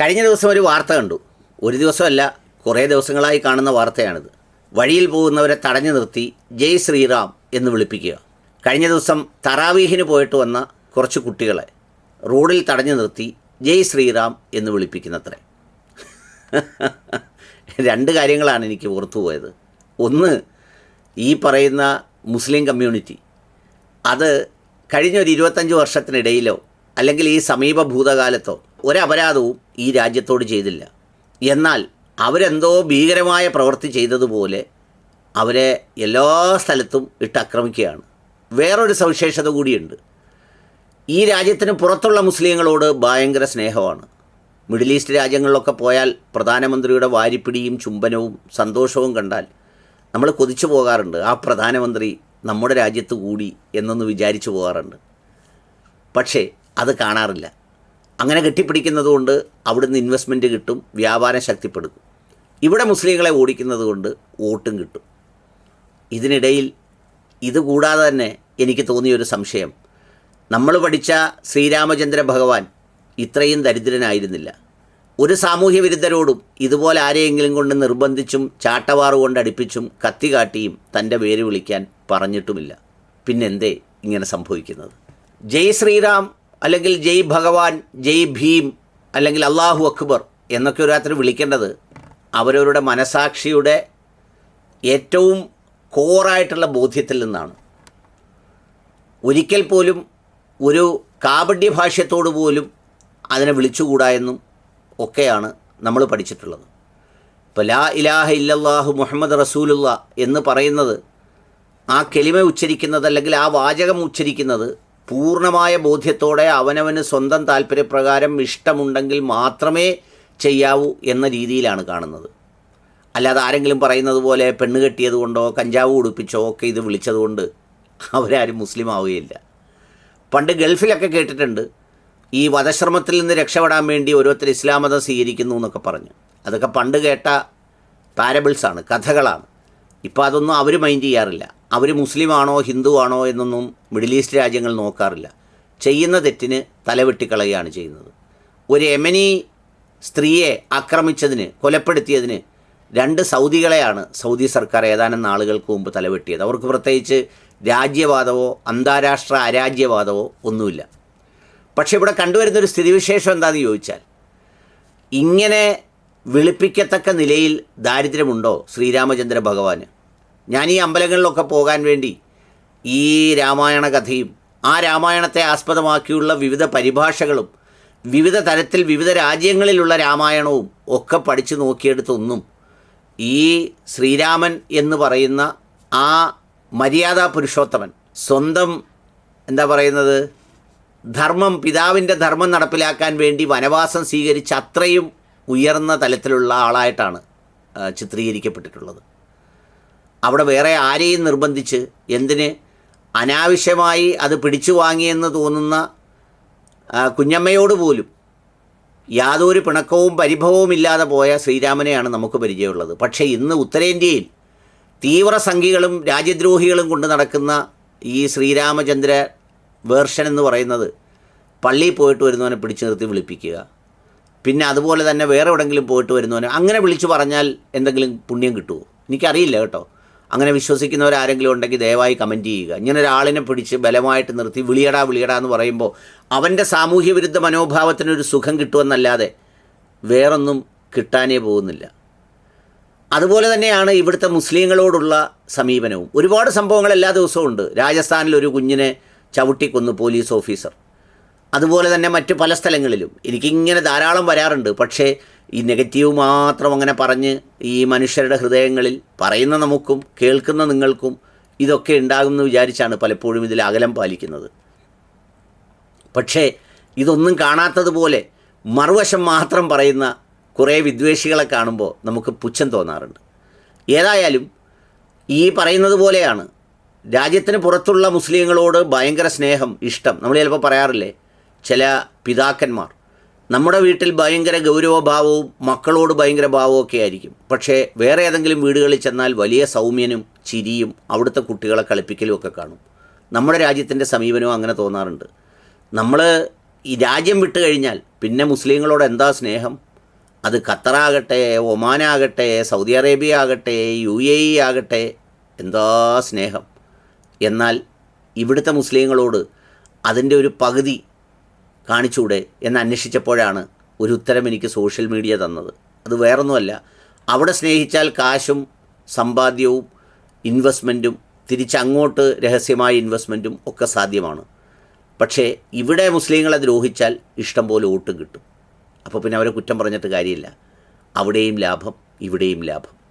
കഴിഞ്ഞ ദിവസം ഒരു വാർത്ത കണ്ടു. ഒരു ദിവസമല്ല കുറേ ദിവസങ്ങളായി കാണുന്ന വാർത്തയാണിത്. വഴിയിൽ പോകുന്നവരെ തടഞ്ഞു നിർത്തി ജയ് ശ്രീറാം എന്ന് വിളിപ്പിക്കുക. കഴിഞ്ഞ ദിവസം തറാവീഹിന് പോയിട്ട് വന്ന കുറച്ച് കുട്ടികളെ റോഡിൽ തടഞ്ഞു നിർത്തി ജയ് ശ്രീറാം എന്ന് വിളിപ്പിക്കുന്നത്രേ. രണ്ട് കാര്യങ്ങളാണ് എനിക്ക് ഓർത്തു പോയത്. ഒന്ന് ഈ പറയുന്ന മുസ്ലിം കമ്മ്യൂണിറ്റി. അത് കഴിഞ്ഞ ഒരു ഇരുപത്തഞ്ച് വർഷത്തിനിടയിലോ അല്ലെങ്കിൽ ഈ സമീപ ഭൂതകാലത്തോ ഒരപരാധവും ഈ രാജ്യത്തോട് ചെയ്തില്ല. എന്നാൽ അവരെന്തോ ഭീകരമായ പ്രവൃത്തി ചെയ്തതുപോലെ അവരെ എല്ലാ സ്ഥലത്തും ഇട്ട് ആക്രമിക്കുകയാണ്. വേറൊരു സവിശേഷത കൂടിയുണ്ട്. ഈ രാജ്യത്തിന് പുറത്തുള്ള മുസ്ലിങ്ങളോട് ഭയങ്കര സ്നേഹമാണ്. മിഡിൽ ഈസ്റ്റ് രാജ്യങ്ങളിലൊക്കെ പോയാൽ പ്രധാനമന്ത്രിയുടെ വാരിപ്പിടിയും ചുംബനവും സന്തോഷവും കണ്ടാൽ നമ്മൾ കൊതിച്ചു പോകാറുണ്ട്. ആ പ്രധാനമന്ത്രി നമ്മുടെ രാജ്യത്ത് കൂടി എന്നൊന്ന് വിചാരിച്ചു പോകാറുണ്ട്. പക്ഷേ അത് കാണാറില്ല. അങ്ങനെ കെട്ടിപ്പിടിക്കുന്നത് കൊണ്ട് അവിടുന്ന് ഇൻവെസ്റ്റ്മെന്റ് കിട്ടും വ്യാപാരം ശക്തിപ്പെടും. ഇവിടെ മുസ്ലിങ്ങളെ ഓടിക്കുന്നത് കൊണ്ട് വോട്ടും കിട്ടും. ഇതിനിടയിൽ ഇതുകൂടാതെ തന്നെ എനിക്ക് തോന്നിയൊരു സംശയം. നമ്മൾ പഠിച്ച ശ്രീരാമചന്ദ്ര ഭഗവാൻ ഇത്രയും ദരിദ്രനായിരുന്നില്ല. ഒരു സാമൂഹ്യ വിരുദ്ധരോടും ഇതുപോലെ ആരെയെങ്കിലും കൊണ്ട് നിർബന്ധിച്ചും ചാട്ടവാറ് കൊണ്ട് അടുപ്പിച്ചും കത്തി കാട്ടിയും തന്റെ പേര് വിളിക്കാൻ പറഞ്ഞിട്ടുമില്ല. പിന്നെന്തേ ഇങ്ങനെ സംഭവിക്കുന്നത്? ജയ് ശ്രീറാം അല്ലെങ്കിൽ ജയ് ഭഗവാൻ ജയ് ഭീം അല്ലെങ്കിൽ അള്ളാഹു അക്ബർ എന്നൊക്കെ ഒരാത്ര വിളിക്കേണ്ടത് അവരവരുടെ മനസാക്ഷിയുടെ ഏറ്റവും കോറായിട്ടുള്ള ബോധ്യത്തിൽ നിന്നാണ്. ഒരിക്കൽ പോലും ഒരു കാപഡ്യ ഭാഷ്യത്തോട് പോലും അതിനെ വിളിച്ചുകൂടാ എന്നും ഒക്കെയാണ് നമ്മൾ പഠിച്ചിട്ടുള്ളത്. ഇപ്പോൾ ലാ ഇലാഹ ഇല്ലല്ലാഹു മുഹമ്മദ് റസൂലുള്ള എന്ന് പറയുന്നത് ആ കെലിമ ഉച്ചരിക്കുന്നത് അല്ലെങ്കിൽ ആ വാചകം ഉച്ചരിക്കുന്നത് പൂർണമായ ബോധ്യത്തോടെ അവനവന് സ്വന്തം താല്പര്യപ്രകാരം ഇഷ്ടമുണ്ടെങ്കിൽ മാത്രമേ ചെയ്യാവൂ എന്ന രീതിയിലാണ് കാണുന്നത്. അല്ലാതെ ആരെങ്കിലും പറയുന്നത് പോലെ പെണ്ണ് കെട്ടിയത് കൊണ്ടോ കഞ്ചാവ് ഉടുപ്പിച്ചോ ഒക്കെ ഇത് വിളിച്ചതുകൊണ്ട് അവരാരും മുസ്ലിം ആവുകയില്ല. പണ്ട് ഗൾഫിലൊക്കെ കേട്ടിട്ടുണ്ട് ഈ വധശ്രമത്തിൽ നിന്ന് രക്ഷപ്പെടാൻ വേണ്ടി ഓരോരുത്തർ ഇസ്ലാം മതം സ്വീകരിക്കുന്നു എന്നൊക്കെ പറഞ്ഞു. അതൊക്കെ പണ്ട് കേട്ട പാരബിൾസാണ് കഥകളാണ്. ഇപ്പോൾ അതൊന്നും അവർ മൈൻഡ് ചെയ്യാറില്ല. അവർ മുസ്ലിമാണോ ഹിന്ദു ആണോ എന്നൊന്നും മിഡിൽ ഈസ്റ്റ് രാജ്യങ്ങൾ നോക്കാറില്ല. ചെയ്യുന്ന തെറ്റിന് തലവെട്ടിക്കളയുകയാണ് ചെയ്യുന്നത്. ഒരു യമനി സ്ത്രീയെ ആക്രമിച്ചതിന് കൊലപ്പെടുത്തിയതിന് രണ്ട് സൗദികളെയാണ് സൗദി സർക്കാർ ഏതാനും നാളുകൾക്ക് മുമ്പ് തലവെട്ടിയത്. അവർക്ക് പ്രത്യേകിച്ച് രാജ്യവാദമോ അന്താരാഷ്ട്ര അരാജ്യവാദമോ ഒന്നുമില്ല. പക്ഷേ ഇവിടെ കണ്ടുവരുന്നൊരു സ്ഥിതിവിശേഷം എന്താണെന്ന് ചോദിച്ചാൽ ഇങ്ങനെ വിളിപ്പിക്കത്തക്ക നിലയിൽ ദാരിദ്ര്യമുണ്ടോ ശ്രീരാമചന്ദ്ര ഭഗവാന്? ഞാൻ ഈ അമ്പലങ്ങളിലൊക്കെ പോകാൻ വേണ്ടി ഈ രാമായണ കഥയും ആ രാമായണത്തെ ആസ്പദമാക്കിയുള്ള വിവിധ പരിഭാഷകളും വിവിധ തരത്തിൽ വിവിധ രാജ്യങ്ങളിലുള്ള രാമായണവും ഒക്കെ പഠിച്ചു നോക്കിയെടുത്തൊന്നും ഈ ശ്രീരാമൻ എന്ന് പറയുന്ന ആ മര്യാദാ പുരുഷോത്തമൻ സ്വന്തം എന്താ പറയുന്നത്? ധർമ്മം പിതാവിന്റെ ധർമ്മം നടപ്പിലാക്കാൻ വേണ്ടി വനവാസം സ്വീകരിച്ച അത്രയും ഉയർന്ന തലത്തിലുള്ള ആളായിട്ടാണ് ചിത്രീകരിക്കപ്പെട്ടിട്ടുള്ളത്. അവിടെ വേറെ ആരെയും നിർബന്ധിച്ച് എന്തിന് അനാവശ്യമായി അത് പിടിച്ചു വാങ്ങിയെന്ന് തോന്നുന്ന കുഞ്ഞമ്മയോട് പോലും യാതൊരു പിണക്കവും പരിഭവവും ഇല്ലാതെ പോയ ശ്രീരാമനെയാണ് നമുക്ക് പരിചയമുള്ളത്. പക്ഷേ ഇന്ന് ഉത്തരേന്ത്യയിൽ തീവ്ര സംഘികളും രാജ്യദ്രോഹികളും കൊണ്ട് നടക്കുന്ന ഈ ശ്രീരാമചന്ദ്ര വേർഷൻ എന്ന് പറയുന്നത് പള്ളിയിൽ പോയിട്ട് വരുന്നവനെ പിടിച്ചു നിർത്തി വിളിപ്പിക്കുക. പിന്നെ അതുപോലെ തന്നെ വേറെ എവിടെങ്കിലും പോയിട്ട് വരുന്നവനെ അങ്ങനെ വിളിച്ചു പറഞ്ഞാൽ എന്തെങ്കിലും പുണ്യം കിട്ടുമോ? എനിക്കറിയില്ല കേട്ടോ. അങ്ങനെ വിശ്വസിക്കുന്നവരാരെങ്കിലും ഉണ്ടെങ്കിൽ ദയവായി കമന്റ് ചെയ്യുക. ഇങ്ങനെ ഒരാളിനെ പിടിച്ച് ബലമായിട്ട് നിർത്തി വിളിയടാ വിളിയടാ എന്ന് പറയുമ്പോൾ അവന്റെ സാമൂഹ്യ വിരുദ്ധ മനോഭാവത്തിനൊരു സുഖം കിട്ടുമെന്നല്ലാതെ വേറൊന്നും കിട്ടാനേ പോകുന്നില്ല. അതുപോലെ തന്നെയാണ് ഇവിടുത്തെ മുസ്ലിങ്ങളോടുള്ള സമീപനവും. ഒരുപാട് സംഭവങ്ങൾ എല്ലാ ദിവസവും ഉണ്ട്. രാജസ്ഥാനിൽ ഒരു കുഞ്ഞിനെ ചവിട്ടിക്കൊന്നു പോലീസ് ഓഫീസർ. അതുപോലെ തന്നെ മറ്റ് പല സ്ഥലങ്ങളിലും. എനിക്കിങ്ങനെ ധാരാളം വരാറുണ്ട്. പക്ഷേ ഈ നെഗറ്റീവ് മാത്രം അങ്ങനെ പറഞ്ഞ് ഈ മനുഷ്യരുടെ ഹൃദയങ്ങളിൽ പറയുന്ന നമുക്കും കേൾക്കുന്ന നിങ്ങൾക്കും ഇതൊക്കെ ഉണ്ടാകുമെന്ന് വിചാരിച്ചാണ് പലപ്പോഴും ഇതിൽ അകലം പാലിക്കുന്നത്. പക്ഷേ ഇതൊന്നും കാണാത്തതുപോലെ മറുവശം മാത്രം പറയുന്ന കുറേ വിദ്വേഷികളെ കാണുമ്പോൾ നമുക്ക് പുച്ഛം തോന്നാറുണ്ട്. ഏതായാലും ഈ പറയുന്നത് പോലെയാണ്. രാജ്യത്തിന് പുറത്തുള്ള മുസ്ലിങ്ങളോട് ഭയങ്കര സ്നേഹം ഇഷ്ടം. നമ്മൾ ചിലപ്പോൾ പറയാറില്ലേ ചില പിതാക്കന്മാർ നമ്മുടെ വീട്ടിൽ ഭയങ്കര ഗൗരവഭാവവും മക്കളോട് ഭയങ്കര ഭാവവും ഒക്കെ ആയിരിക്കും. പക്ഷേ വേറെ ഏതെങ്കിലും വീടുകളിൽ ചെന്നാൽ വലിയ സൗമ്യനും ചിരിയും അവിടുത്തെ കുട്ടികളെ കളിപ്പിക്കലും ഒക്കെ കാണും. നമ്മുടെ രാജ്യത്തിന്റെ സമീപനവും അങ്ങനെ തോന്നാറുണ്ട്. നമ്മൾ ഈ രാജ്യം വിട്ട് കഴിഞ്ഞാൽ പിന്നെ മുസ്ലിങ്ങളോട് എന്താ സ്നേഹം? അത് ഖത്തറാകട്ടെ ഒമാനാകട്ടെ സൗദി അറേബ്യ ആകട്ടെ യു എ ഇ ആകട്ടെ എന്താ സ്നേഹം? എന്നാൽ ഇവിടുത്തെ മുസ്ലിങ്ങളോട് അതിന്റെ ഒരു പകുതി കാണിച്ചൂടെ എന്ന് അന്വേഷിച്ചപ്പോഴാണ് ഒരു ഉത്തരം എനിക്ക് സോഷ്യൽ മീഡിയ തന്നത്. അത് വേറൊന്നുമല്ല അവിടെ സ്നേഹിച്ചാൽ കാശും സമ്പാദ്യവും ഇൻവെസ്റ്റ്മെന്റും തിരിച്ചങ്ങോട്ട് രഹസ്യമായ ഇൻവെസ്റ്റ്മെന്റും ഒക്കെ സാധ്യമാണ്. പക്ഷേ ഇവിടെ മുസ്ലിങ്ങളെ ദ്രോഹിച്ചാൽ ഇഷ്ടം പോലെ വോട്ടും കിട്ടും. അപ്പോൾ പിന്നെ അവരെ കുറ്റം പറഞ്ഞിട്ട് കാര്യമില്ല. അവിടെയും ലാഭം ഇവിടെയും ലാഭം.